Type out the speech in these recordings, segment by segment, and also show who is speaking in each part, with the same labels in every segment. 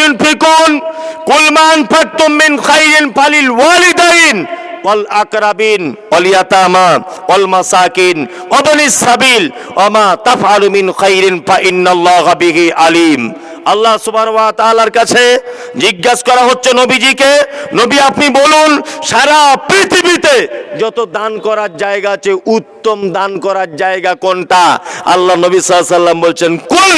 Speaker 1: ইউনফিকুন কুল মা আনফাকতুম মিন খাইরিন ফালিল ওয়ালিদাইন ওয়াল আকরাবিন ওয়াল ইয়াতামা ওয়াল মাসাকিন ওয়া বানিস সাবিল ওয়া মা তাফআলু আল্লাহ সুবহানাহু ওয়া তাআলার কাছে জিজ্ঞাসা করা হচ্ছে নবীজিকে, নবী, আপনি বলুন, সারা পৃথিবীতে যত দান করার জায়গা আছে, উত্তম দান করার জায়গা কোনটা? আল্লাহ নবী সাল্লাম বলছেন, কুল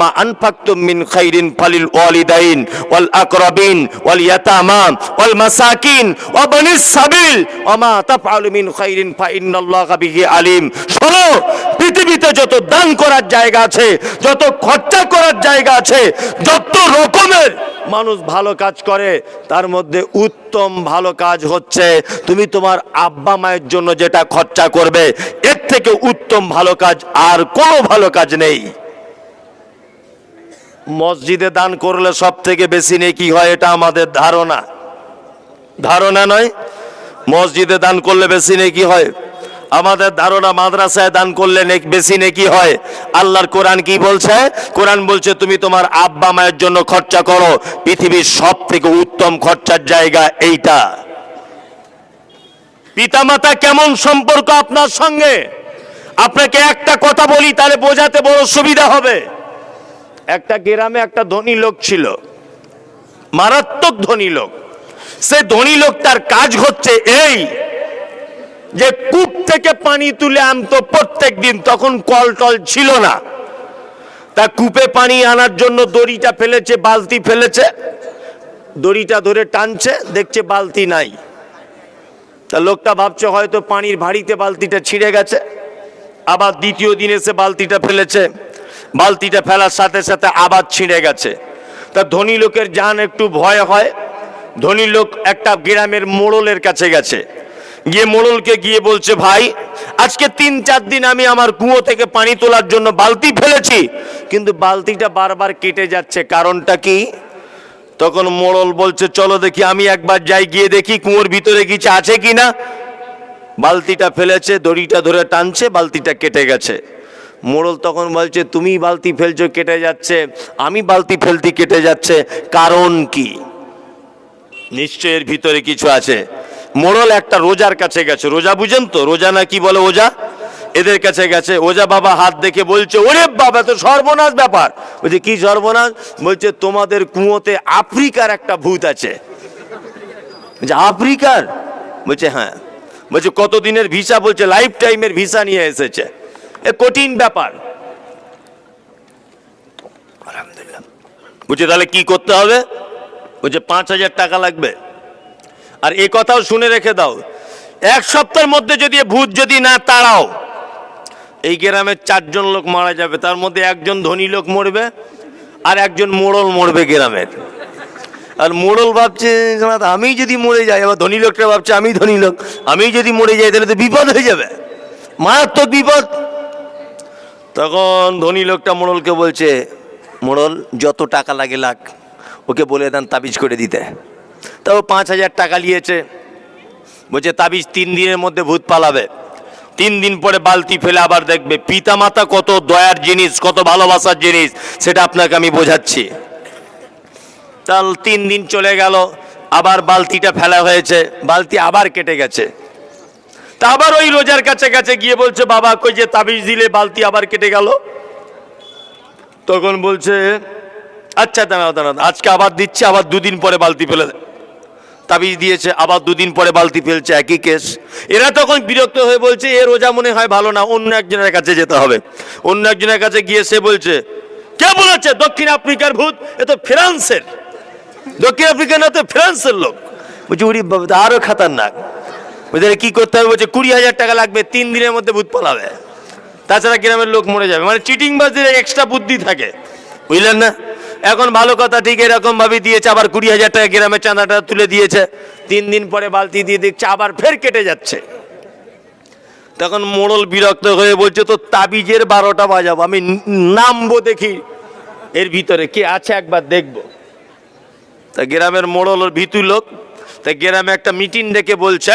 Speaker 1: মা আনফাকতুম মিন খাইরিন ফালিল ওয়ালিদাইন, ওয়াল আকরাবিন, ওয়াল ইয়াতামা, ওয়াল মাসাকিন, ওয়া বানিস সাবিল, ওয়া মা তাফআলু মিন খাইরিন ফা ইন্নাল্লাহা বিহি আলিম। শোনো পৃথিবীতে যত দান করার জায়গা আছে, যত খরচা করার জায়গা আছে, যত রকমের মানুষ ভালো কাজ করে, তার মধ্যে উত্তম ভালো কাজ হচ্ছে, তুমি তোমার আব্বা মায়ের জন্য যেটা খরচা করবে, এর থেকে উত্তম ভালো কাজ আর কোনো ভালো কাজ নেই। মসজিদে দান করলে সব থেকে বেশি নেই কি হয়, এটা আমাদের ধারণা। ধারণা নয়, মসজিদে দান করলে বেশি নেই কি হয়। আমাদের ধারণা মাদ্রাসায় দান করলে বেশি নেকি হয়। আল্লাহর কোরআন কি বলছে? কোরআন বলছে, তুমি তোমার আব্বা মায়ের জন্য খরচা করো। পৃথিবীর সব থেকে উত্তম খরচার জায়গা এইটা। পিতামাতা, কেমন সম্পর্ক আপনার সঙ্গে? আপনাকে একটা কথা বলি, তাহলে বোঝাতে বড় সুবিধা হবে। একটা গ্রামে একটা ধনী লোক ছিল। মারাত্মক ধনী লোক। সে ধনী লোক তার কাজ হচ্ছে এই যে কূপ থেকে পানি তুলে আনতো প্রত্যেক দিন তখন কল টল ছিল না। তা কূপে পানি আনার জন্য দড়িটা ফেলেছে, বালতি ফেলেছে। দড়িটা ধরে টানছে, দেখছে বালতি নাই। তা লোকটা ভাবছে হয়তো পানির ভারিতে বালতিটা ছিঁড়ে গেছে। আবার দ্বিতীয় দিন এসে বালতিটা ফেলেছে। বালতিটা ফেলার সাথে সাথে আবার ছিঁড়ে গেছে। তা ধনী লোকের জান একটু ভয় হয়। ধনী লোক একটা গ্রামের মোড়লের কাছে গেছে। গিয়ে মোড়লকে গিয়ে বলছে, ভাই, আজকে তিন চার দিন আমি আমার কুয়ো থেকে পানি তোলার জন্য বালতি ফেলেছি। কিন্তু বালতিটা বারবার কেটে যাচ্ছে। কারণটা কি? তখন মোড়ল বলছে, চলো দেখি, আমি একবার যাই, গিয়ে দেখি কুয়োর ভিতরে কিছু আছে কি না বালতিটা ফেলেছে, দড়িটা ধরে টানছে, বালতিটা কেটে গেছে। মোড়ল তখন বলছে, তুমি বালতি ফেলছো, কেটে যাচ্ছে। আমি বালতি ফেলতি কেটে যাচ্ছে। কারণ কি? নিশ্চয়ের ভিতরে কিছু আছে। মোড়ল একটা রোজার কাছে গেছে। রোজা বুঝেন তো? রোজা না কি বলে ওজা? এদের কাছে গেছে, ওজা বাবা হাত দেখে বলছে, ওরে বাবা, তো সর্বনাশ ব্যাপার। বলছে, কি সর্বনাশ? বলছে, তোমাদের কুয়োতে আফ্রিকার একটা ভূত আছে। বলছে, আফ্রিকার? বলছে হ্যাঁ। বলছে, কতদিনের ভিসা? বলছে, লাইফ টাইমের ভিসা নিয়ে এসেছে। এ কঠিন ব্যাপার। আলহামদুলিল্লাহ। বলছে, তাহলে কি করতে হবে? বলছে, পাঁচ হাজার টাকা লাগবে। আর এ কথাও শুনে রেখে দাও। এক সপ্তাহের মধ্যে যদি ভূত যদি না তাড়াও এই গ্রামের চারজন লোক মারা যাবে তার মধ্যে একজন ধনী লোক মরবে আর একজন মোড়ল মরবে গ্রামের। আর মোড়ল ভাবছে "জামাত, আমি যদি মরে যাই আবার ধনী লোকটা ভাবছে আমি ধনী লোক আমি যদি মরে যাই তাহলে তো বিপদ হয়ে যাবে। মারাত্মক বিপদ। তখন ধনী লোকটা মোড়লকে বলছে মোড়ল যত টাকা লাগে লাগ ওকে বলে দেন তাবিজ করে দিতে। তাও পাঁচ হাজার টাকা নিয়েছে। বলছে, তাবিজ তিন দিনের মধ্যে ভূত পালাবে। তিন দিন পরে বালতি ফেলে আবার দেখবে, পিতামাতা কত দয়ার জিনিস, কত ভালোবাসার জিনিস, সেটা আপনাকে আমি বোঝাচ্ছি। তাল তিন দিন চলে গেল, আবার বালতিটা ফেলা হয়েছে, বালতি আবার কেটে গেছে। তা আবার ওই রোজার কাছে কাছে গিয়ে বলছে, বাবা, কই যে তাবিজ দিলে বালতি আবার কেটে গেল? তখন বলছে আচ্ছা দাঁড়াও দাঁড়াও, আজকে আবার দিচ্ছে, আবার দুদিন পরে বালতি ফেলে দে। তাবিজ দিয়েছে আবার দুদিন পরে বালতি ফেলছে একই কেস। এরা তখন বিরক্ত হয়ে বলছে এ রোজা মনে হয় ভালো না অন্য একজনের কাছে যেতে হবে। অন্য একজনের কাছে গিয়ে সে বলছে কে বলেছে? দক্ষিণ আফ্রিকার ভূত এ তো ফ্রান্সের। দক্ষিণ আফ্রিকা না তো ফ্রান্সের লোক। বলছে উড়ি বাবা, তো আরও খাতারনাক। বলছে কি করতে হবে? বলছে কুড়ি হাজার টাকা লাগবে তিন দিনের মধ্যে ভূত পালাবে। তাছাড়া গ্রামের লোক মরে যাবে। মানে চিটিং বাজদের এক্সট্রা বুদ্ধি থাকে। বুঝলেন না? এখন ভালো কথা, ঠিক এরকম ভাবে দিয়েছে, আবার কুড়ি হাজার টাকা গ্রামের চাঁদাটা তুলে দিয়েছে। তিন দিন পরে বালতি দিয়ে দেখছে, আবার ফের কেটে যাচ্ছে। তখন মোড়ল বিরক্ত হয়ে বলছে তো তাবিজের বারোটা বাজাবো, আমি নামবো দেখি। এর ভিতরে কে আছে একবার দেখব। তা গ্রামের মোড়ল ভিতু লোক, তা গ্রামে একটা মিটিং ডেকে বলছে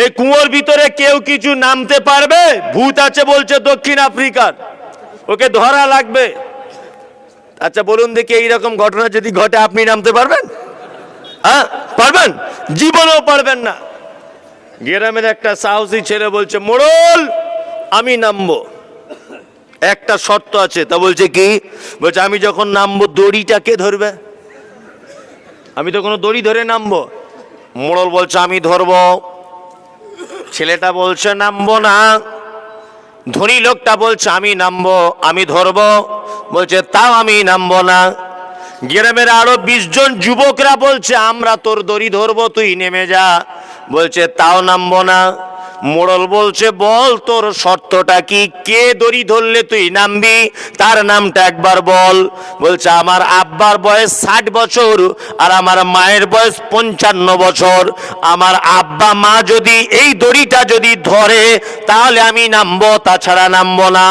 Speaker 1: এই কুয়োর ভিতরে কেউ কিছু নামতে পারবে? ভূত আছে, বলছে দক্ষিণ আফ্রিকার। ওকে ধরা লাগবে। আচ্ছা বলুন দেখি এইরকম ঘটনা যদি ঘটে, আপনি নামতে পারবেন? হ্যাঁ পারবেন? জীবনেও পারবেন না। গ্রামের একটা সাহসী ছেলে বলছে, মোড়ল, আমি নামবো। একটা শর্ত আছে, তা বলছে কি? বলছে, আমি যখন নামবো, দড়িটা কে ধরবে? আমি তো কোনো দড়ি ধরে নামবো। মোড়ল বলছে, আমি ধরবো। ছেলেটা বলছে, নামবো না। ধনী লোকটা বলছে, আমি নামবো, আমি ধরবো। বলছে, তাও আমি নামবো না। গ্রামের আরও বিশ জন যুবকরা বলছে, আমরা তোর দড়ি ধরবো, তুই নেমে যা। বলছে, তাও নামবো না। মোড়ল বলছে, বল তোর শর্তটা কি? কে দড়ি ধরলে তুই নামবি? তার নামটা একবার বল। বলছে, আমার আব্বার বয়স ষাট বছর আর আমার মায়ের বয়স পঞ্চান্ন বছর। আমার আব্বা মা যদি এই দড়িটা যদি ধরে, তাহলে আমি নামবো, তাছাড়া নামবো না।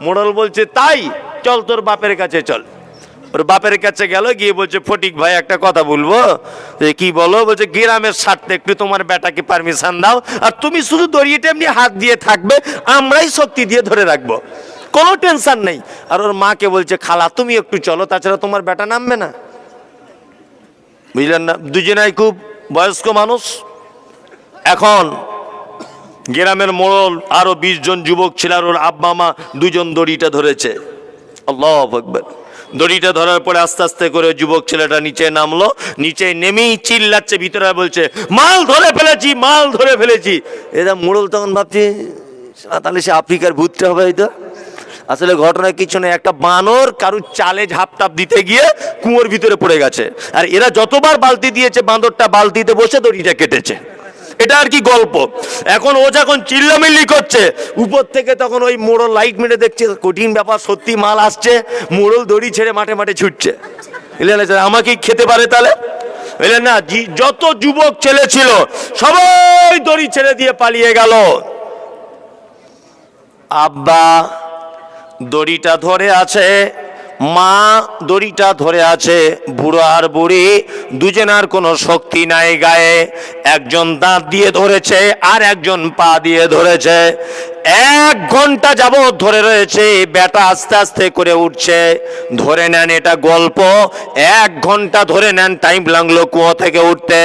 Speaker 1: মোড়ল বলছে, তাই? চল, তোর বাপের কাছে চল। ওর বাপের কাছে গেল, গিয়ে বলছে, ফটিক ভাই, একটা কথা বলব। কি বলো? বলছে, গ্রামের স্বার্থে একটু তোমার বেটাকে পারমিশন দাও, আর তুমি শুধু দড়িয়েটা এমনি হাত দিয়ে থাকবে, আমরাই শক্তি দিয়ে ধরে রাখব। কোনো টেনশন নেই। আর ওর মাকে বলছে, খালা, তুমি একটু চলো, তাছাড়া তোমার বেটা নামবে না। বুঝলেন না? দুজনাই খুব বয়স্ক মানুষ। এখন গ্রামের মোড়ল আরও বিশ জন যুবক ছিল, আর ওর আব্বা, মা দুজন দড়িটা ধরেছে। আল্লাহ আকবার। দড়িটা ধরার পরে আস্তে আস্তে করে যুবক ছেলেটা নিচে নামলো নিচে নেমেই চিল্লাচ্ছে ভিতরে বলছে মাল ধরে ফেলেছি মাল ধরে ফেলেছি। এরা মোড়ল তখন ভাবছি "শালা, তাহলে সে আফ্রিকার ভূতটা হবে হয়তো। আসলে ঘটনা কিছু নেই একটা বানর কারুর চালে ঝাপটাপ দিতে গিয়ে কুয়োর ভিতরে পড়ে গেছে। আর এরা যতবার বালতি দিয়েছে বাঁদরটা বালতিতে বসে দড়িটা কেটেছে। এটা আর কি গল্প। এখন ও যখন চিল্লামিল্লি করছে, উপর থেকে তখন ওই মোড়ল লাইট মেরে দেখছে, কঠিন ব্যাপার, সত্যি মাল আসছে, মোড়ল দড়ি ছেড়ে মাঠে মাঠে ছুটছে। আমাকে খেতে পারে তাহলে? বুঝলেন না যত যুবক ছেলে ছিল, সবাই দড়ি ছেড়ে দিয়ে পালিয়ে গেল। আব্বা, দড়িটা ধরে আছে মা দড়িটা ধরে আছে বুড়ো আর বুড়ি, দুজনার কোনো শক্তি নাই গায়ে। একজন দাঁত দিয়ে ধরেছে আর একজন পা দিয়ে ধরেছে। এক ঘণ্টা যাবৎ ধরে রয়েছে বেটা আস্তে আস্তে করে উঠছে। ধরে নেন এটা গল্প, এক ঘণ্টা ধরে নেন টাইম লাগল কুয়ো থেকে উঠতে।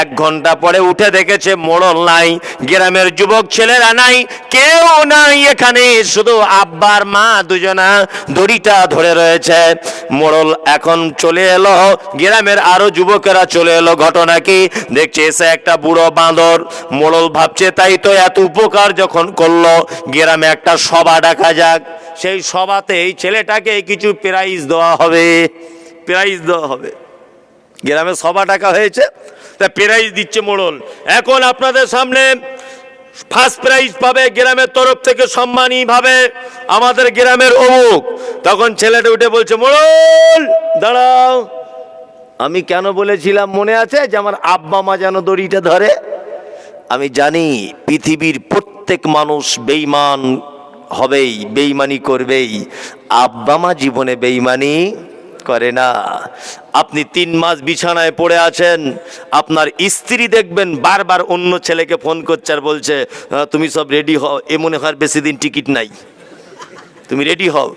Speaker 1: এক ঘণ্টা পরে উঠে দেখেছে মোড়ল নাই, গ্রামের যুবক ছেলেরা নাই, কেউ নাই এখানে, শুধু আব্বার মা দুজনা দড়িটা ধরে রয়েছে। মোড়ল এখন চলে এলো, গ্রামের আরও যুবকেরা চলে এলো, ঘটনা কি? দেখছে এসে একটা বুড়ো বাঁদর। মোড়ল ভাবছে, তাই তো এত উপকার যখন করল গ্রামে একটা সভা ডাকা যাক। সেই সভাতে এই ছেলেটাকে কিছু প্রাইজ দেওয়া হবে। প্রাইজ দেওয়া হবে। গ্রামে সভা ডাকা হয়েছে। তা প্রাইজ দিচ্ছে মোড়ল। এখন আপনাদের সামনে ফার্স্ট প্রাইজ পাবে গ্রামের তরফ থেকে সম্মানী ভাবে আমাদের গ্রামের অমুক। তখন ছেলেটা উঠে বলছে, মোড়ল, দাঁড়াও। আমি কেন বলেছিলাম মনে আছে যে আমার আব্বা মা যেন দড়িটা ধরে? আমি জানি পৃথিবীর প্রত্যেক মানুষ বেইমান হবেই বেইমানি করবেই। আব্বা মা জীবনে বেইমানি করে না। আপনি তিন মাস বিছানায় পড়ে আছেন, আপনার স্ত্রী দেখবেন বারবার অন্য ছেলেকে ফোন করছে আর বলছে তুমি সব রেডি হও। এ মনে হয় বেশি দিন টিকিট নাই। তুমি রেডি হও।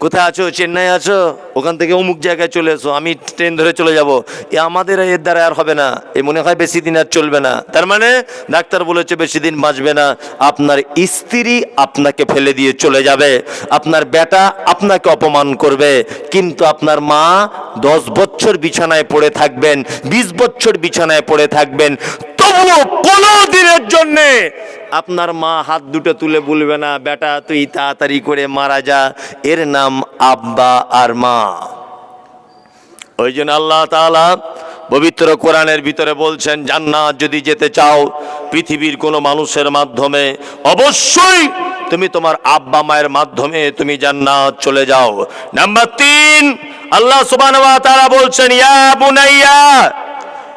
Speaker 1: কোথায় আছো? চেন্নাই আছো? ওখান থেকে অমুক জায়গায় চলে এসো, আমি ট্রেন ধরে চলে যাব। এ আমাদের এর দ্বারা আর হবে না। এ মনে হয় বেশি দিন আর চলবে না। তার মানে ডাক্তার বলেছে বেশি দিন বাঁচবে না। আপনার স্ত্রী আপনাকে ফেলে দিয়ে চলে যাবে। আপনার বেটা আপনাকে অপমান করবে। কিন্তু আপনার মা দশ বছর বিছানায় পড়ে থাকবেন, বিশ বছর বিছানায় পড়ে থাকবেন। দিনের জন্যে। আপনার মা হাত দুটো তুলে বলবে না, বেটা, তুই তাড়াতাড়ি করে মারা যা। এর নাম আব্বা আর মা। ওই জন্য আল্লাহ পবিত্র কোরআনের ভিতরে বলছেন, জান্নাত যদি যেতে চাও, পৃথিবীর কোনো মানুষের মাধ্যমে অবশ্যই তুমি তোমার আব্বা মায়ের মাধ্যমে তুমি জান্নাত চলে যাও। নাম্বার তিন, আল্লাহ ওয়া বলছেন, ইয়া বুনাইয়া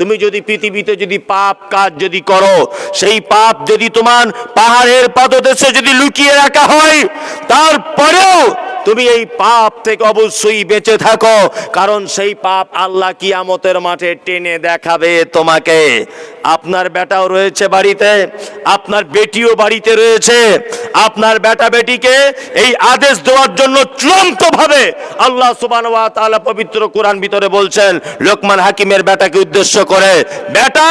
Speaker 1: তুমি যদি পৃথিবীতে যদি পাপ কাজ যদি করো, সেই পাপ যদি তোমার পাহাড়ের পাদদেশে যদি লুকিয়ে রাখা হয়, তারপরেও তুমি এই পাপ থেকে অবশ্যই বেঁচে থাকো, কারণ সেই পাপ আল্লাহ কিয়ামতের মাঠে টেনে দেখাবে তোমাকে। আপনার বেটাও রয়েছে বাড়িতে, আপনার বেটিও বাড়িতে রয়েছে। আপনার বেটা বেটিকে এই আদেশ দেওয়ার জন্য চূড়ান্ত ভাবে আল্লাহ সুবান পবিত্র কোরআন ভিতরে বলছেন, লোকমান হাকিমের বেটাকে উদ্দেশ্য করে, বেটা,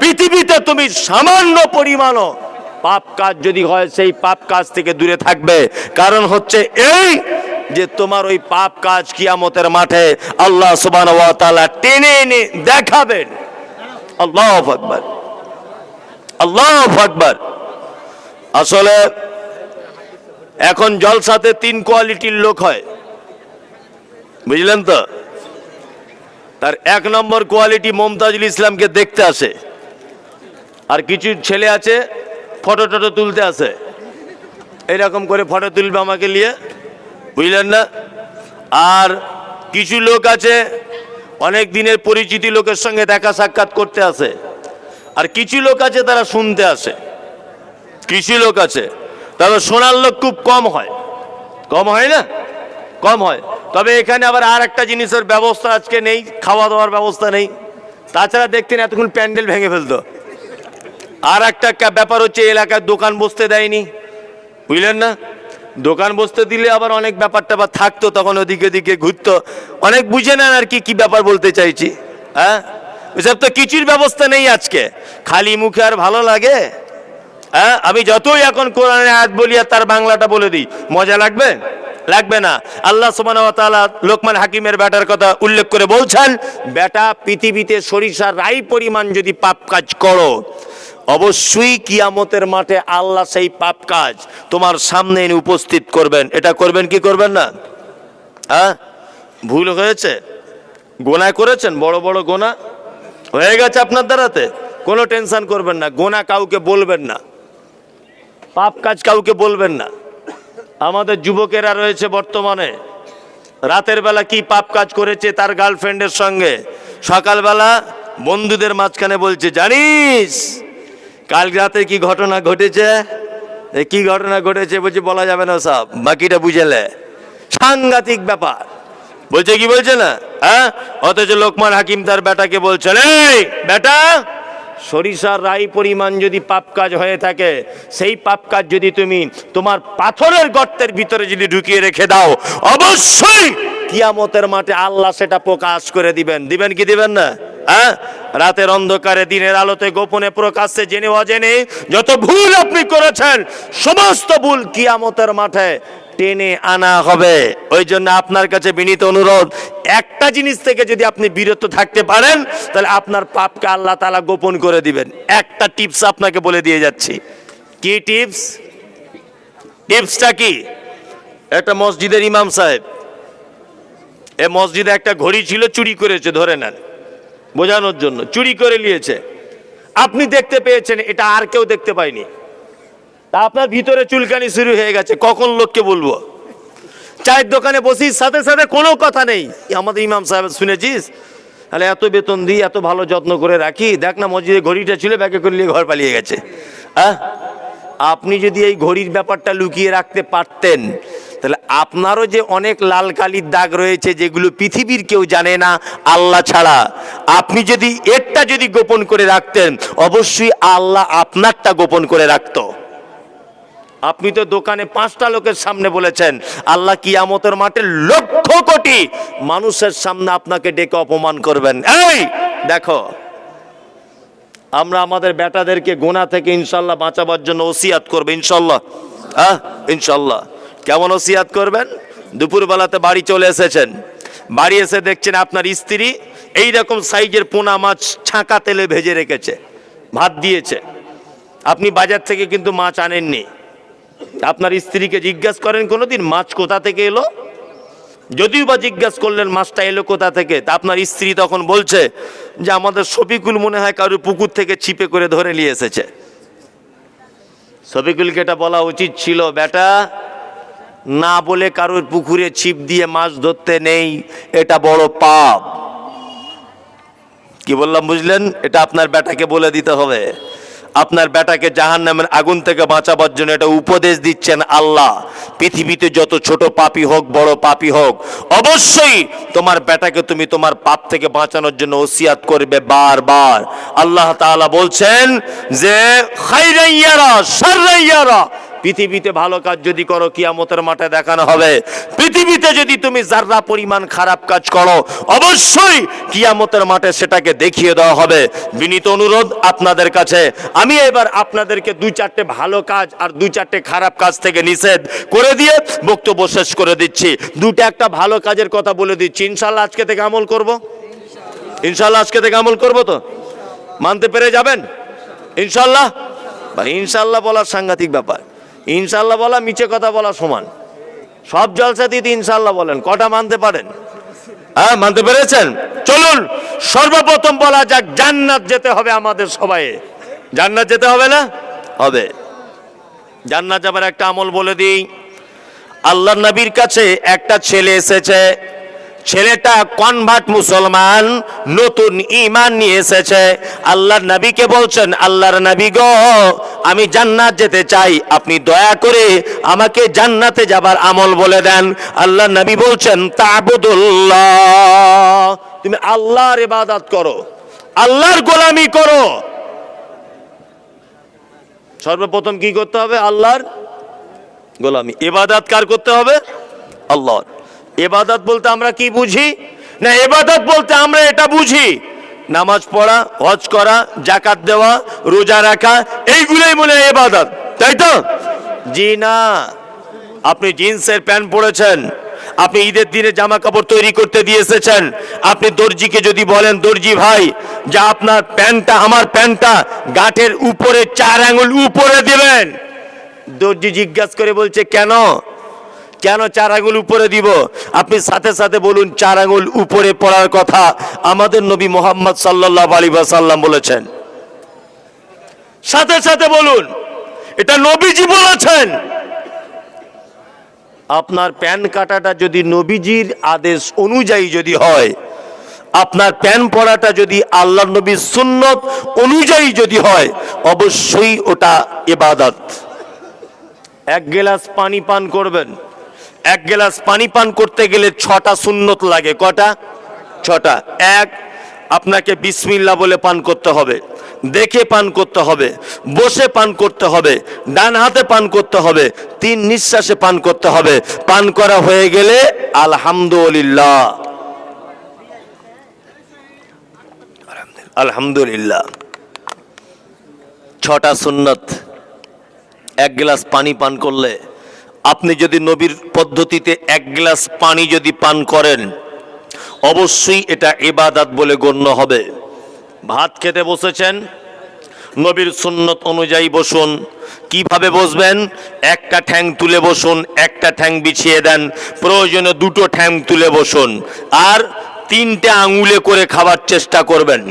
Speaker 1: পৃথিবীতে তুমি সামান্য পরিমাণও পাপ কাজ যদি হয়, সেই পাপ কাজ থেকে দূরে থাকবে। কারণ হচ্ছে এই যে তোমার ওই পাপ কাজ কিয়ামতের মাঠে আল্লাহ সুবান টেনে এনে দেখাবেন। আল্লাহ আকবার। আল্লাহ আকবার। আসলে এখন জলসাতে তিন কোয়ালিটির লোক হয়। বুঝলেন তো? তার এক নম্বর কোয়ালিটি মমতাজুল ইসলামকে দেখতে আসে। আর কিছু ছেলে আছে ফটো টটো তুলতে আসে এরকম করে ফটো তুলবে আমাকে নিয়ে। বুঝলেন না? আর কিছু লোক আছে, অনেক দিনের পরিচিতি লোকের সঙ্গে দেখা সাক্ষাৎ করতে আসে আর কিছু লোক আছে তারা শুনতে আসে। কিছু লোক আছে তবে শোনার লোক খুব কম হয়। কম হয় না? কম হয়। তবে এখানে আবার আর একটা জিনিসের ব্যবস্থা আজকে নেই খাওয়া দাওয়ার ব্যবস্থা নেই। তাছাড়া দেখতেন এতক্ষণ প্যান্ডেল ভেঙে ফেলতো। আর একটা ব্যাপার হচ্ছে এই এলাকায় দোকান বসতে দেয়নি। বুঝলেন না? দোকান বসতে দিলে আবার অনেক ব্যাপার ট্যাপার থাকতো, তখন ওদিকে দিকে ঘুরতো। অনেক বুঝে নেন আর কি কি ব্যাপার বলতে চাইছি হ্যাঁ? এসব তো কিছুর ব্যবস্থা নেই আজকে। খালি মুখে আর ভালো লাগে হ্যাঁ? আমি যতই এখন কোরআনের আয়াত বলি আর তার বাংলাটা বলে দিই, মজা লাগবে? লাগবে না। আল্লাহ তাআলা লোকমান হাকিমের ব্যাটার কথা উল্লেখ করে বলছেন, বেটা, পৃথিবীতে সরিষার রাই পরিমাণ যদি পাপ কাজ করো অবশ্যই কিয়ামতের মাঠে আল্লাহ সেই পাপ কাজ তোমার সামনে এনে উপস্থিত করবেন। এটা করবেন কি করবেন না? হ্যাঁ? ভুল হয়েছে? গোনা করেছেন? বড় বড় গোনা? হয়ে গেছে আপনার দ্বারাতে? কোনো টেনশন করবেন না। গোনা কাউকে বলবেন না। পাপ কাজ কাউকে বলবেন না। আমাদের যুবকেরা রয়েছে বর্তমানে। রাতের বেলা কি পাপ কাজ করেছে তার গার্লফ্রেন্ডের সঙ্গে? সকালবেলা বন্ধুদের মাঝখানে বলছে, জানিস কাল রাতে কি ঘটনা ঘটেছে? কি ঘটনা ঘটেছে বলছে বলা যাবে না সব। বাকিটা বুঝেলে সাংঘাতিক ব্যাপার। বলছে কি বলছে না? হ্যাঁ? অথচ লোকমান হাকিম তার বেটাকে বলছেন, এই বেটা, সরিষার রাই পরিমাণ যদি পাপ কাজ হয়ে থাকে, সেই পাপ কাজ যদি তুমি তোমার পাথরের গর্তের ভিতরে যদি ঢুকিয়ে রেখে দাও, অবশ্যই কিয়ামতের মাঠে আল্লাহ সেটা প্রকাশ করে দিবেন। দিবেন কি দিবেন না? হ্যাঁ? রাতের অন্ধকারে দিনের আলোতে গোপনে প্রকাশ্যে জেনে অজেনে যত ভুল আপনি করেছেন, সমস্ত ভুল কিয়ামতের মাঠে টেনে আনা হবে। ওই জন্য আপনার কাছে বিনীত অনুরোধ, একটা জিনিস থেকে যদি আপনি বিরত থাকতে পারেন, তাহলে আপনার পাপকে আল্লাহ তালা গোপন করে দিবেন। একটা টিপস আপনাকে বলে দিয়ে যাচ্ছি। কি টিপস? টিপসটা কি? একটা মসজিদের ইমাম সাহেব, এ মসজিদে একটা ঘড়ি ছিল, চুরি করেছে, ধরে নেন। বোঝানোর জন্য, চুরি করে নিয়েছে। আপনি দেখতে পেয়েছেন, এটা আর কেউ দেখতে পায়নি। তা আপনার ভিতরে চুলকানি শুরু হয়ে গেছে, কখন লোককে বলব? চায়ের দোকানে বসি সাথে সাথে কোনো কথা নেই। আমাদের ইমাম সাহেব, শুনেছিস? তাহলে এত বেতন দিই, এত ভালো যত্ন করে রাখি। দেখ না মসজিদে ঘড়িটা ছিল, ব্যাগে করে নিয়ে ঘর পালিয়ে গেছে। হ্যাঁ আপনি যদি এই ঘড়ির ব্যাপারটা লুকিয়ে রাখতে পারতেন, তাহলে আপনারও যে অনেক লাল কালির দাগ রয়েছে যেগুলো পৃথিবীর কেউ জানে না, আল্লাহ ছাড়া। আপনি যদি এরটা যদি গোপন করে রাখতেন, অবশ্যই আল্লাহ আপনারটা গোপন করে রাখত। আপনি তো দোকানে পাঁচটা লোকের সামনে বলেছেন, আল্লাহ কিয়ামতের মাঠে লক্ষ কোটি মানুষের সামনে আপনাকে ডেকে অপমান করবেন। এই, দেখো। আমরা আমাদের বেটাদেরকে গোনা থেকে ইনশাল্লাহ বাঁচাবার জন্য ওসিয়াত করবে, ইনশাল্লাহ। হ্যাঁ ইনশাল্লাহ। কেমন ওসিয়াত করবেন? দুপুরবেলাতে বাড়ি চলে এসেছেন। বাড়ি এসে দেখছেন আপনার স্ত্রী এই রকম সাইজের পোনা মাছ ছাঁকা তেলে ভেজে রেখেছে, ভাত দিয়েছে। আপনি বাজার থেকে কিন্তু মাছ আনেননি। আপনার স্ত্রীকে জিজ্ঞাসা করেন, কোনোদিন মাছ কোথা থেকে এলো? যদিও বা জিজ্ঞাসা করলেন মাছটা এলো কোথা থেকে? তা আপনার স্ত্রী তখন বলছে যে, আমাদের শফিকুল মনে হয় কারোর পুকুর থেকে ছিপে করে ধরে নিয়ে এসেছে। শফিকুলকে এটা বলা উচিত ছিল, বেটা, না বলে কারোর পুকুরে ছিপ দিয়ে মাছ ধরতে নেই, এটা বড় পাপ। কি বললাম, বুঝলেন? এটা আপনার বেটাকে বলে দিতে হবে। আপনার বেটাকে জাহান নামের আগুন থেকে বাঁচাবার জন্য এটা উপদেশ দিচ্ছেন আল্লাহ। পৃথিবীতে যত ছোট পাপি হোক, বড় পাপি হোক, অবশ্যই তোমার বেটাকে তুমি তোমার পাপ থেকে বাঁচানোর জন্য ওসিয়াত করবে বারবার। আল্লাহ তাআলা বলছেন যে, খাইরাইয়ারা সাররাইয়ারা পৃথিবীতে ভালো কাজ যদি করো, কিয়ামতের মাঠে দেখানো হবে। পৃথিবীতে যদি তুমি যার্রা পরিমাণ খারাপ কাজ করো, অবশ্যই কিয়ামতের মাঠে সেটাকে দেখিয়ে দেওয়া হবে। বিনীত অনুরোধ আপনাদের কাছে। আমি এবার আপনাদেরকে দুই চারটে ভালো কাজ আর দুই চারটে খারাপ কাজ থেকে নিষেধ করে দিয়ে বক্তব্য শেষ করে দিচ্ছি। দুটো একটা ভালো কাজের কথা বলে দিচ্ছি। ইনশাল্লাহ আজকে থেকে আমল করব? ইনশাল্লাহ আজকে থেকে আমল করব তো? মানতে পেরে যাবেন? ইনশাল্লাহ বা ইনশাল্লাহ বলার সাংঘাতিক ব্যাপার। ইনশাল্লাহ বলা, মিছে কথা বলা সমান। সব জলসা দিতে ইনশাল্লাহ বলেন, কটা মানতে পারেন? হ্যাঁ মানতে পেরেছেন? চলুন, সর্বপ্রথম বলা যাক, জান্নাত যেতে হবে আমাদের সবাই জান্নাত যেতে হবে না? হবে। জান্নাত যাবার একটা আমল বলে দিই। আল্লাহ নবীর কাছে একটা ছেলে এসেছে। ছেলেটা কনভার্ট মুসলমান, নতুন ইমান নিয়ে এসেছে। আল্লাহর নবীকে বলছেন, আল্লাহর নবী গো, আমি জান্নাত যেতে চাই। আপনি দয়া করে আমাকে জান্নাতে যাবার আমল বলে দেন। আল্লাহ নবী বলছেন, তাবুদুল্লাহ, তুমি আল্লাহর ইবাদত করো, আল্লাহর গোলামি করো। সর্বপ্রথম কি করতে হবে? আল্লাহর গোলামি। এবাদাত কার করতে হবে? আল্লাহর। এবাদাত বলতে আমরা কি বুঝি? না এবাদত বলতে আমরা এটা বুঝি। নামাজ পড়া, হজ করা জাকাত দেওয়া, রোজা রাখা, এইগুলোই মনে হয় এবাদত তাই তো? জি না। আপনি জিন্সের প্যান্ট পরেছেন, আপনি ঈদের দিনে জামা কাপড় তৈরি করতে দিয়ে এসেছেন, আপনি দর্জিকে যদি বলেন, দর্জি ভাই, যা আপনার প্যান্টটা, আমার প্যান্টটা গাঁটের উপরে, চার আঙুল উপরে দিবেন। দর্জি জিজ্ঞাসা করে বলছে, কেন? কেন চার আঙুল উপরে দিব? আপনি সাথে সাথে বলুন, চার আঙুল উপরে পড়ার কথা আমাদের নবী মোহাম্মদ সাল্লাহ আলী সাল্লাম বলেছেন। সাথে সাথে বলুন, এটা নবীজি বলেছেন। আপনার প্যান কাটাটা যদি নবীজির আদেশ অনুযায়ী যদি হয়, আপনার প্যান পরাটা যদি আল্লাহ নবীর সুন্নত অনুযায়ী যদি হয়, অবশ্যই ওটা এবাদত এক গ্লাস পানি পান করবেন। এক গ্লাস পানি পান করতে গেলে ছটা সুন্নত লাগে। কটা? ছটা। এক, আপনাকে বিসমিল্লা বলে পান করতে হবে। দেখে পান করতে হবে। বসে পান করতে হবে। ডান হাতে পান করতে হবে। তিন নিঃশ্বাসে পান করতে হবে। পান করা হয়ে গেলে আলহামদুলিল্লাহ। আলহামদুলিল্লাহ। ছটা সুন্নত। এক গ্লাস পানি পান করলে আপনি যদি নবীর পদ্ধতিতে এক গ্লাস পানি যদি পান করেন, অবশ্যই এটা এবাদাত বলে গণ্য হবে। ভাত খেতে বসেছেন? নবীর সুন্নত অনুযায়ী বসুন। কীভাবে বসবেন? একটা ঠ্যাং তুলে বসুন, একটা ঠ্যাং বিছিয়ে দেন, প্রয়োজনে দুটো ঠ্যাং তুলে বসুন, আর তিনটে আঙুলে করে খাবার চেষ্টা করবেন।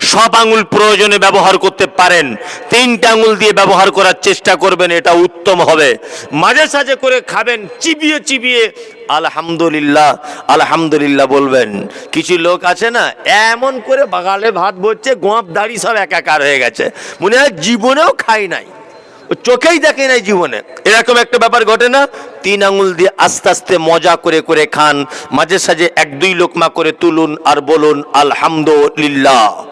Speaker 1: সব আঙুল প্রয়োজনে ব্যবহার করতে পারেন। তিনটা আঙুল দিয়ে ব্যবহার করার চেষ্টা করবেন, এটা উত্তম হবে। মাঝে সাঝে করে খাবেন, চিবিয়ে চিবিয়ে, আলহামদুলিল্লাহ আলহামদুলিল্লাহ বলবেন। কিছু লোক আছে না, এমন করে বাগালে ভাত বসছে গোঁপ দাড়ি সব একাকার হয়ে গেছে। মনে হয় জীবনেও খাই নাই। চোখেই দেখে নাই জীবনে। এরকম একটা ব্যাপার ঘটে না? তিন আঙুল দিয়ে আস্তে আস্তে মজা করে করে খান। মাঝে সাঝে এক দুই লোকমা করে তুলুন আর বলুন, আলহামদুলিল্লাহ।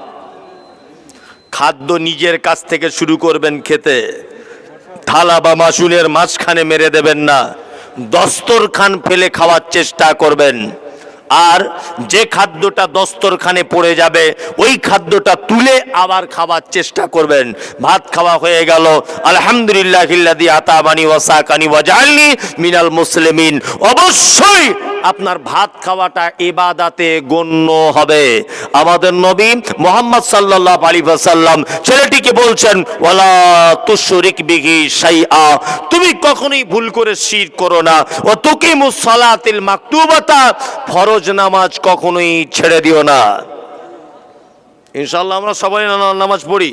Speaker 1: খাদ্য নিজের কাছ থেকে শুরু করবেন খেতে। থালা বা মাসুনের মাঝখানে মেরে দেবেন না। দস্তরখান ফেলে খাওয়ার চেষ্টা করবেন। আর যে খাদ্যটা দস্তরখানে পড়ে যাবে, ওই খাদ্যটা তুলে আবার খাওয়ার চেষ্টা করবেন। ভাত খাওয়া হয়ে গেল। আলহামদুলিল্লাহ হিল্লাদি আতাবানি ওয়াসাকানি ওয়াজালনি মিনাল মুসলিমিন। অবশ্যই আপনার ভাত খাওয়াটা এবাদাতে গণ্য হবে। আমাদের নবী মোহাম্মদ আলাইহি ওয়াসাল্লাম ছেলেটিকে বলছেন, ওয়ালা তুশরিক বিহি শাইআ। তুমি কখনোই ভুল করে শির করো না। ও তুকিমুস সালাতিল মাকতুবাতা। ফরজ নামাজ কখনোই ছেড়ে দিও না। ইনশাল্লাহ আমরা সবাই নামাজ পড়ি।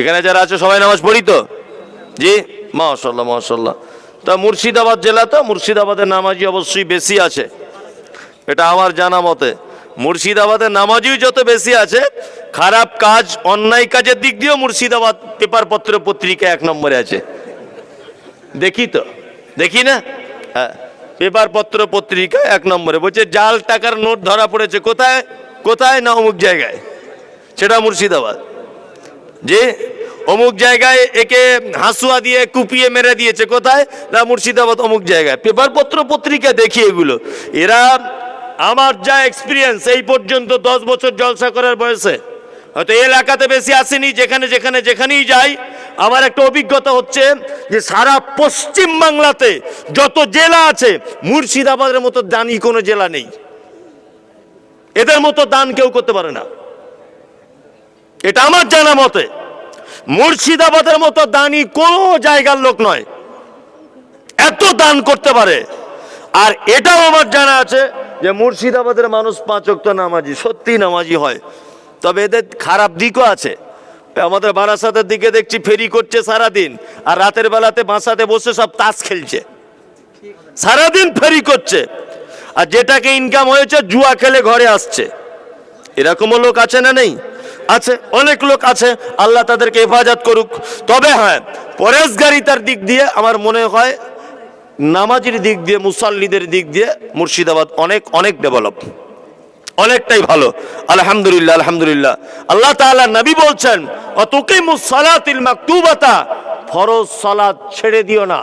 Speaker 1: এখানে যারা আছে, সবাই নামাজ পড়ি তো? জি? মাশাল্লাহ মাশাল্লাহ তা মুর্শিদাবাদ জেলা তো, মুর্শিদাবাদের নামাজি অবশ্যই বেশি আছে। এটা আমার জানা মতে। মুর্শিদাবাদে নামাজিও যত বেশি আছে, খারাপ কাজ, অন্যায় কাজের দিক দিয়েও মুর্শিদাবাদ পেপার পত্র পত্রিকা এক নম্বরে আছে। দেখি তো। দেখি না? হ্যাঁ। পেপার পত্র পত্রিকা এক নম্বরে। বলছে, জাল টাকার নোট ধরা পড়েছে, কোথায়? কোথায়? না অমুক জায়গায়। সেটা মুর্শিদাবাদ। যে অমুক জায়গায় একে হাসুয়া দিয়ে কুপিয়ে মেরে দিয়েছে, কোথায়? না, মুর্শিদাবাদ, অমুক জায়গায়। পেপার পত্র পত্রিকা দেখি এগুলো। এরা আমার যা এক্সপিরিয়েন্স এই পর্যন্ত দশ বছর জলসা করার বয়সে। হয়তো এলাকাতে বেশি আসেনি, যেখানে যেখানে, যেখানেই যাই। আমার একটা অভিজ্ঞতা হচ্ছে যে সারা পশ্চিম বাংলাতে যত জেলা আছে, মুর্শিদাবাদের মতো দানি কোনো জেলা নেই। এদের মতো দান কেউ করতে পারে না। এটা আমার জানা মতে। মুর্শিদাবাদের মতো দানি কোনো জায়গার লোক নয়। এত দান করতে পারে। আর এটাও আমার জানা আছে যে মুর্শিদাবাদের মানুষ পাঁচ ওয়াক্ত নামাজি সত্যি নামাজি হয়। তবে এদের খারাপ দিকও আছে। আমাদের বারাসাতের দিকে দেখছি ফেরি করছে সারাদিন, আর রাতের বেলাতে বাসাতে বসে সব তাস খেলছে। সারাদিন ফেরি করছে। আর যেটাকে ইনকাম হয়েছে, জুয়া খেলে ঘরে আসছে। এরকমও লোক আছে না নেই? আছে, অনেক লোক আছে, আল্লাহ তাদেরকে হেফাজত করুক। তবে হ্যাঁ পরেশগারিতার দিক দিয়ে আমার মনে হয় নামাজির দিক দিয়ে, মুসাল্লিদের দিক দিয়ে মুর্শিদাবাদ অনেক অনেক ডেভেলপ অনেকটাই ভালো। আলহামদুলিল্লাহ আলহামদুলিল্লাহ। আল্লাহ তাআলা নবী বলছেন সালাতিল মাকতুবাতা। ফরজ সালাত ছেড়ে দিও না।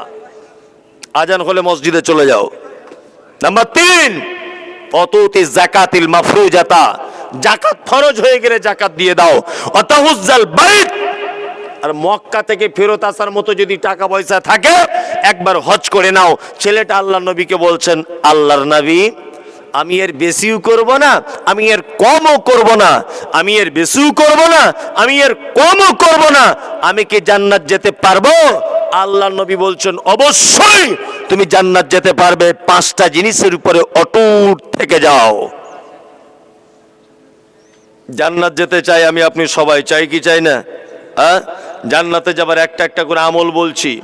Speaker 1: আজান হলে মসজিদে চলে যাও। নাম্বার তিন, অতুতি জাকাতিল মাফরুজাতা। জাকাত ফরজ হয়ে গেলে জাকাত দিয়ে দাও। অতাহুজ্জাল বাইত আর মক্কা থেকে ফেরত আসার মতো যদি টাকা পয়সা থাকে, একবার হজ করে নাও। ছেলেটা আল্লাহ নবীকে বলছেন, আল্লাহর নবী, আমি এর বেশিও করব না, আমি এর কমও করব না, আমি এর বেশিও করব না, আমি এর কমও করব না, আমি কি জান্নাত যেতে পারব? আল্লাহ নবী বলছেন, অবশ্যই, তুমি জান্নাত যেতে পারবে, পাঁচটা জিনিসের উপরে অটুট থেকে যাও। জান্নাত যেতে চাই আমি, আপনি সবাই চাই কি চাই না? হ্যাঁ জান্নাতে যাবার একটা একটা করে আমল বলছি।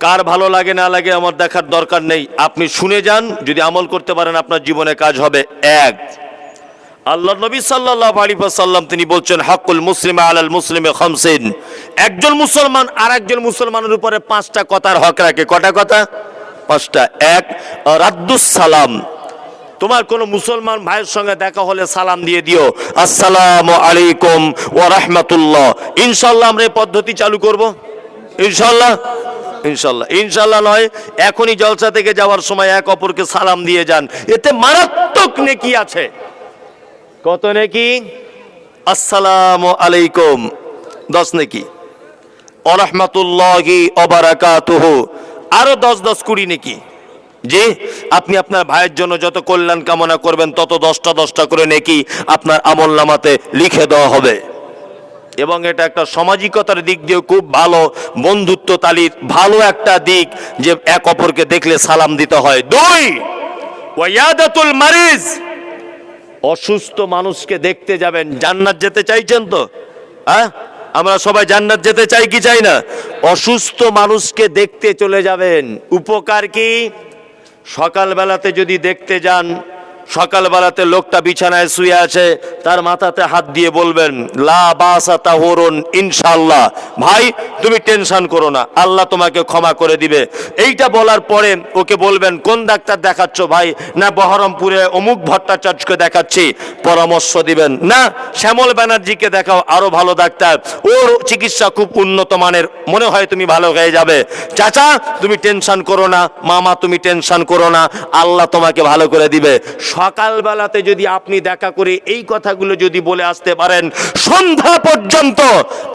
Speaker 1: কার ভালো লাগে না লাগে আমার দেখার দরকার নেই। আপনি শুনে যান, যদি আমল করতে পারেন আপনার জীবনে কাজ হবে। এক, আল্লাহ নবী সাল্লাহ আলী সাল্লাম তিনি বলছেন হাকুল মুসলিম আলাল মুসলিমে খমসিন। একজন মুসলমান আর একজন মুসলমানের উপরে পাঁচটা কথার হক রাখে। কটা কথা? পাঁচটা। এক, রাদ্দুস সালাম। তোমার কোনো মুসলমান ভাইয়ের সঙ্গে দেখা হলে সালাম দিয়ে দিও। আসসালামু আলাইকুম ওয়া রাহমাতুল্লাহ। ইনশাল্লাহ আমরা এই পদ্ধতি চালু করব? ইনশাল্লাহ? ইনশাল্লাহ। ইনশাল্লাহ নয়, এখনই জলসা থেকে যাওয়ার সময় এক অপরকে সালাম দিয়ে যান। এতে মারাত্মক নেকি আছে। কত নেকি? আসসালাম আলাইকুম। দশ নেকি। অরহমাতুল্লাহি অবারাকাতুহু আরও দশ দশ কুড়ি নেকি। যে আপনি আপনার ভাইয়ের জন্য যত কল্যাণ কামনা করবেন, তত দশটা দশটা করে নেকি আপনার আমল নামাতে লিখে দেওয়া হবে। এবং এটা একটা সামাজিকতার দিক দিয়ে খুব ভালো বন্ধুত্ব তালির ভালো একটা দিক যে এক অপরকে দেখলে সালাম দিতে হয়। দুই ওয়াদাতুল মারিজ, অসুস্থ মানুষকে দেখতে যাবেন। জান্নাত যেতে চাইছেন তো? হ্যাঁ? আমরা সবাই জান্নাত যেতে চাই কি চাই না? অসুস্থ মানুষকে দেখতে চলে যাবেন। উপকার কি? সকালবেলাতে যদি দেখতে যান সকালবেলাতে লোকটা বিছানায় শুয়ে আছে, তার মাথাতে হাত দিয়ে বলবেন, লা ইনশাল্লাহ ভাই, তুমি টেনশন করো না, আল্লাহ তোমাকে ক্ষমা করে দিবে। এইটা বলার পরে ওকে বলবেন, কোন ডাক্তার দেখাচ্ছ ভাই? না, বহরমপুরে অমুক ভট্টাচার্যকে দেখাচ্ছি। পরামর্শ দিবেন, না, শ্যামল ব্যানার্জিকে দেখাও, আরও ভালো ডাক্তার। ওর চিকিৎসা খুব উন্নত মানের, মনে হয় তুমি ভালো হয়ে যাবে। চাচা, তুমি টেনশন করো না, মামা তুমি টেনশন করো না, আল্লাহ তোমাকে ভালো করে দিবে। সকালবেলাতে যদি আপনি দেখা করে এই কথাগুলো যদি বলে আসতে পারেন, সন্ধ্যা পর্যন্ত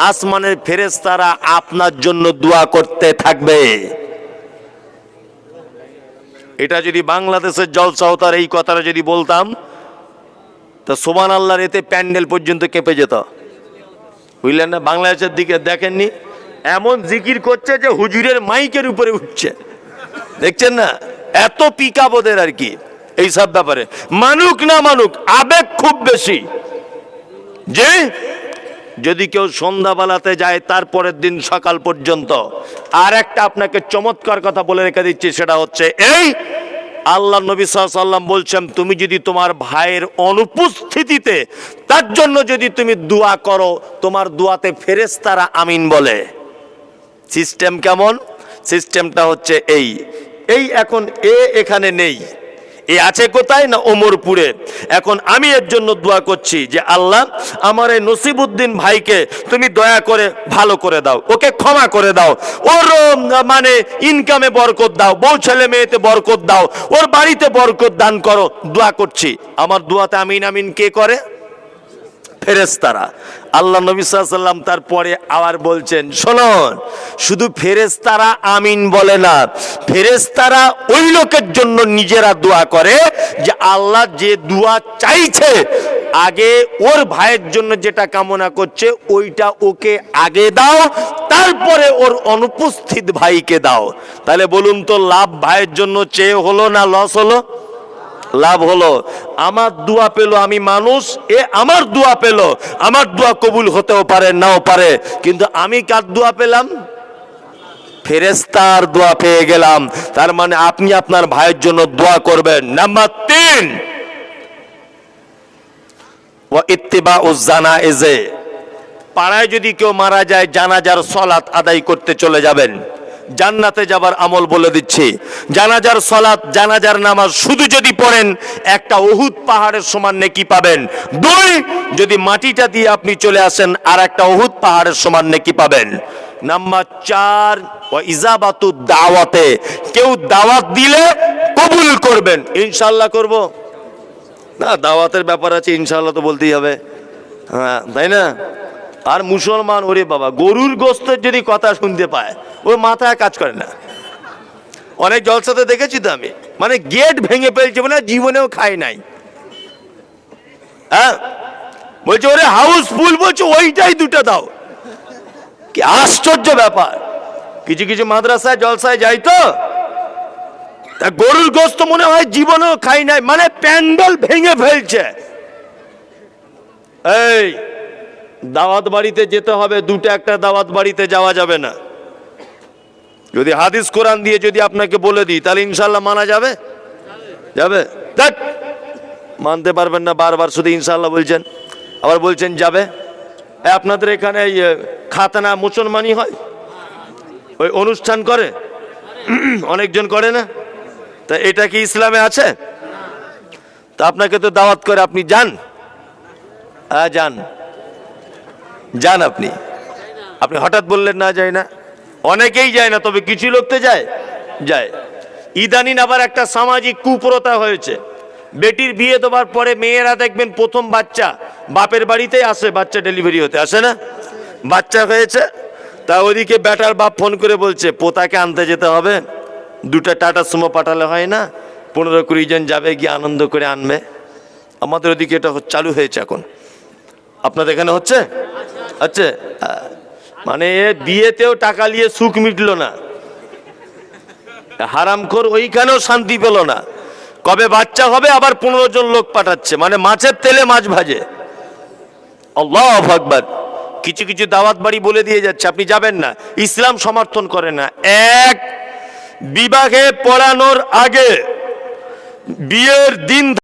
Speaker 1: আসমানের ফেরেশতারা আপনার জন্য দোয়া করতে থাকবে। এটা যদি বাংলাদেশের জলসাহতার এই কথাটা যদি বলতাম, তা সোমান আল্লাহর এতে প্যান্ডেল পর্যন্ত কেঁপে যেত। বুঝলেন না? বাংলাদেশের দিকে দেখেননি? এমন জিকির করছে যে হুজুরের মাইকের উপরে উঠছে। দেখছেন না? এত পিকা আর কি। এইসব ব্যাপারে। মানুক না মানুক, আবেগ খুব বেশি। যে যদি কেউ সন্ধ্যাবেলাতে যায় তারপরের দিন সকাল পর্যন্ত। আর একটা আপনাকে চমৎকার কথা বলে রেখে দিচ্ছি, সেটা হচ্ছে এই, আল্লাহ নবী সাল্লাম বলছেন, তুমি যদি তোমার ভাইয়ের অনুপস্থিতিতে, তার জন্য যদি তুমি দোয়া করো, তোমার দোয়াতে ফেরেস্তারা আমিন বলে। সিস্টেম কেমন? সিস্টেমটা হচ্ছে এই। এই এখন এ এখানে নেই। এ আছে কোথায় না ওমরপুরে? এখন আমি এর জন্য দোয়া করছি যে আল্লাহ আমার এই নসিবুদ্দিন ভাইকে তুমি দয়া করে ভালো করে দাও, ওকে ক্ষমা করে দাও, ওর মানে ইনকামে বরকত দাও, বউ ছেলে মেয়েতে বরকত দাও, ওর বাড়িতে বরকত দান করো, দোয়া করছি। আমার দোয়াতে আমিন আমিন কে করে? ফেরেস্তারা আল্লাহ নবী সাল্লাম তারপরে আবার বলছেন, শোনুন, শুধু ফেরেস্তারা আমিন বলে না ফেরেস্তারা ওই লোকের জন্য নিজেরা দোয়া করে যে আল্লাহ যে দোয়া চাইছে, আগে ওর ভাইয়ের জন্য যেটা কামনা করছে, ওইটা ওকে আগে দাও, তারপরে ওর অনুপস্থিত ভাইকে দাও। তাহলে বলুন তো, লাভ ভাইয়ের জন্য চেয়ে হলো না লস হলো? লাভ হলো। আমার দোয়া পেল আমি মানুষ, এ আমার দোয়া পেল। আমার দোয়া কবুল হতেও পারে, নাও পারে। কিন্তু আমি কার দোয়া পেলাম? ফেরেস্তার দোয়া পেয়ে গেলাম। তার মানে আপনি আপনার ভাইয়ের জন্য দোয়া করবেন। নাম্বার তিন ও ইত্তিবা ও জানা এজে পাড়ায় যদি কেউ মারা যায়, জানাজার সলাত আদায় করতে চলে যাবেন। জান্নাতে যাবার আমল বলে দিচ্ছি। জানাজার সলাত, জানাজার নামাজ শুধু যদি পড়েন, একটা ওহুদ পাহাড়ের সমান নেকি পাবেন। দুই, যদি মাটিটা দিয়ে আপনি চলে আসেন আর একটা ওহুদ পাহাড়ের সমান নেকি পাবেন। নাম্বার চার ইজাবাতু দাওয়াতে, কেউ দাওয়াত দিলে কবুল করবেন। ইনশাল্লাহ করব। না, দাওয়াতের ব্যাপার আছে ইনশাল্লাহ তো বলতেই হবে। হ্যাঁ তাই না? আর মুসলমান, ওরে বাবা, গরুর গোস্তের যদি কথা শুনতে পায় ওর মাথায় কাজ করে না। অনেক জলসাতে দেখেছি তো আমি। মানে গেট ভেঙে ফেলছে মানে জীবনেও খায় নাই। হ্যাঁ? বলছে, ওরে হাউস ফুল বলছে, ওইটাই দুটো দাও। কি আশ্চর্য ব্যাপার। কিছু কিছু মাদ্রাসায়, জলসায় যাই তো, তা গরুর গোস্ত মনে হয় জীবনেও খাই নাই। মানে প্যান্ডেল ভেঙে ফেলছে। এই দাওয়াত বাড়িতে যেতে হবে, দুটো একটা দাওয়াত বাড়িতে যাওয়া যাবে না। যদি হাদিস কোরআন দিয়ে যদি আপনাকে বলে দিই, তাহলে ইনশাল্লাহ মানা যাবে? যাবে? মানতে পারবেন না, বারবার শুধু ইনশাল্লাহ বলছেন। আবার বলছেন, যাবে? আপনাদের এখানে খাতানা মুসলমানই হয়? ওই অনুষ্ঠান করে? অনেকজন করে না? তা এটা কি ইসলামে আছে? তা আপনাকে তো দাওয়াত করে, আপনি যান। হ্যাঁ যান। যান আপনি। আপনি হঠাৎ বললেন না, যায় না। অনেকেই যায় না, তবে কিছু লোক তো যায়। যায়। ইদানিন আবার একটা সামাজিক কুপ্রথা হয়েছে। বেটির বিয়ে দেওয়ার পরে মেয়েরা দেখবেন প্রথম বাচ্চা, বাপের বাড়িতেই আসে, বাচ্চা ডেলিভারি হতে। আসে না? বাচ্চা হয়েছে, তা ওদিকে ব্যাটার বাপ ফোন করে বলছে, পোতাকে আনতে যেতে হবে। দুটা টাটা সুমো পাঠালে হয় না। পনেরো কুড়ি জন যাবে, গিয়ে আনন্দ করে আনবে। আমাদের ওদিকে এটা চালু হয়েছে এখন। আপনাদের এখানে হচ্ছে? আহ, মানে বিয়েতেও টাকা নিয়ে সুখ মিটলো না। হারামখোর ওইখানেও শান্তি পেল না। কবে বাচ্চা হবে আবার পনেরো জন লোক পাঠাচ্ছে। মানে মাছের তেলে মাছ ভাজে। আল্লাহ কিছু কিছু দাওয়াত বাড়ি বলে দিয়ে যাচ্ছে আপনি যাবেন না। ইসলাম সমর্থন করে না। এক বিবাহে পড়ানোর আগে বিয়ের দিন